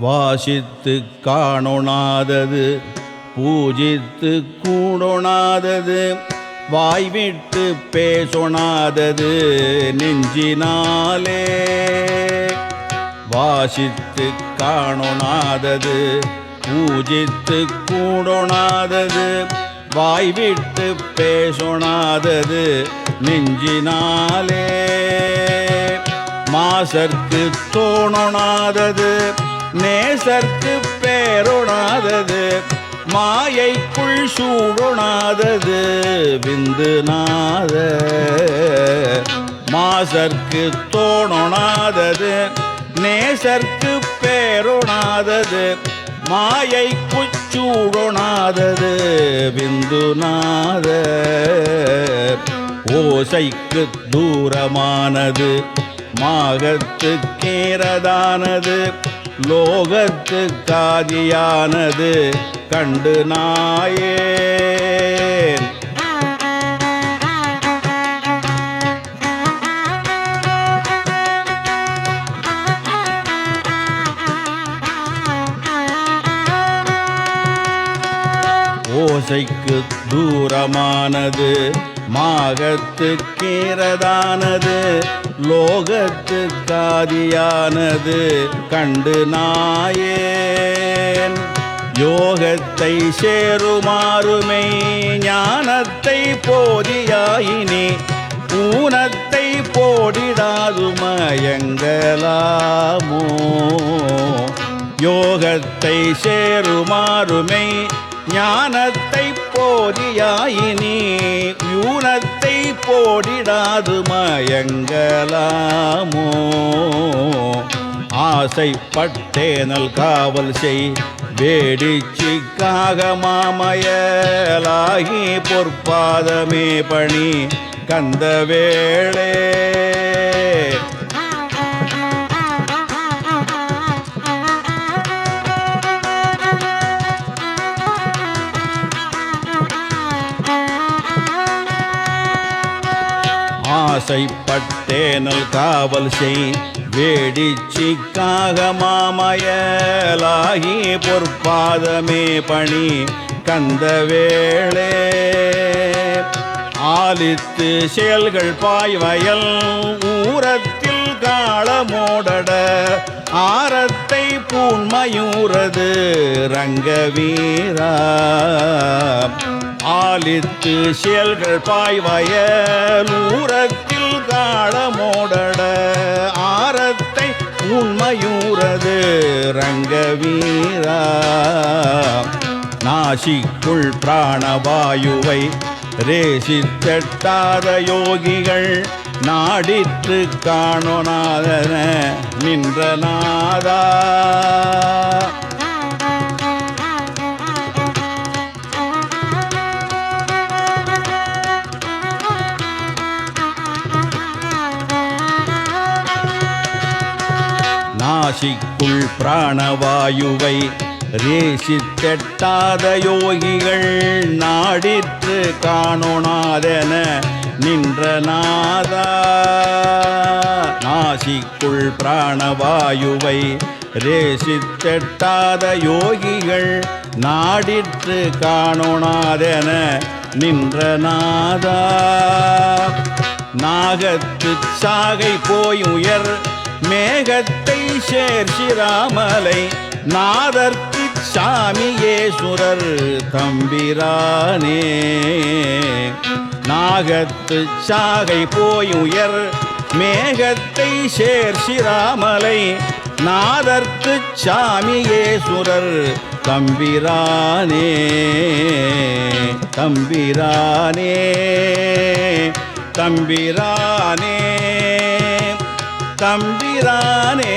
வாசித்து காணொணாதது பூஜித்து கூடொணாதது வாய்விட்டு பேசொணாதது நெஞ்சினாலே. வாசித்து காணொணாதது பூஜித்து கூடொணாதது வாய்விட்டு பேசொணாதது நெஞ்சினாலே. மாசர்க்கு தோணொணாதது நேசர்க்கு பேரொணாதது மாயைக்குள் சூடொணாதது விந்துநாத. மாசர்க்கு தோணொணாதது நேசர்க்கு பேரொணாதது மாயை குச்சூடொணாதது விந்துநாத. ஓசைக்கு தூரமானது மாகத்து கேரதானது லோகத்து காதியானது கண்டு நாயேன் ஓசைக்கு தூரமானது மாகத்து கீரதானது லோகத்து காதியானது கண்டு நாயேன். யோகத்தை சேருமாறுமை ஞானத்தை போதியாயினே ஊனத்தை போடிடாதுமயங்களாமோ யோகத்தை சேருமாறுமை ஞானத்தை போதியாயினி யூனத்தை போடிடாது மயங்கலாமோ? ஆசைப்பட்டேனல் காவல் செய் வேடிச்சிக்காக மாமயலாகி பொற்பாதமே பணி கந்த வேளே. ஆசைப்பட்டேனல் காவல் செய். வேடிச்சிக்காக மாமயலாகி பொற்பாதமே பணி கந்த வேளே. ஆலித்து செயல்கள் பாய்வயல் ஊரத்தில் காளமோடட ஆரத்தை பூண்மயூரது ரங்கவீரா. ஆலித்து செயல்கள் பாய்வயல் ஊரத்தில் காளமோடட ஆரத்தை உண்மையூரது ரங்கவீரா. நாசிக்குள் பிராணவாயுவை ரேசித்தெட்டாத யோகிகள் நாடித்து காணோநாதன நின்ற நாதா நாசிக்குள் பிராணவாயுவை ரேசித்தெட்டாத யோகிகள் நாடிற்று காணோனாதென நின்ற நாதா. நாசிக்குள் பிராணவாயுவை ரேசித்தெட்டாத யோகிகள் நாடிற்று காணோனாதென நின்ற நாதா. நாகத்து சாகை போய் உயர் மேகத்தை சேர்சிராமலை நாதர்க்கு சாமியேசுரர் தம்பிரானே. நாகத்து சாகை போய் உயர் மேகத்தை சேர்சிராமலை நாதர்க்கு சாமியேசுரர் தம்பிரானே. தம்பிரானே தம்பிரானே. தம்பிரானே.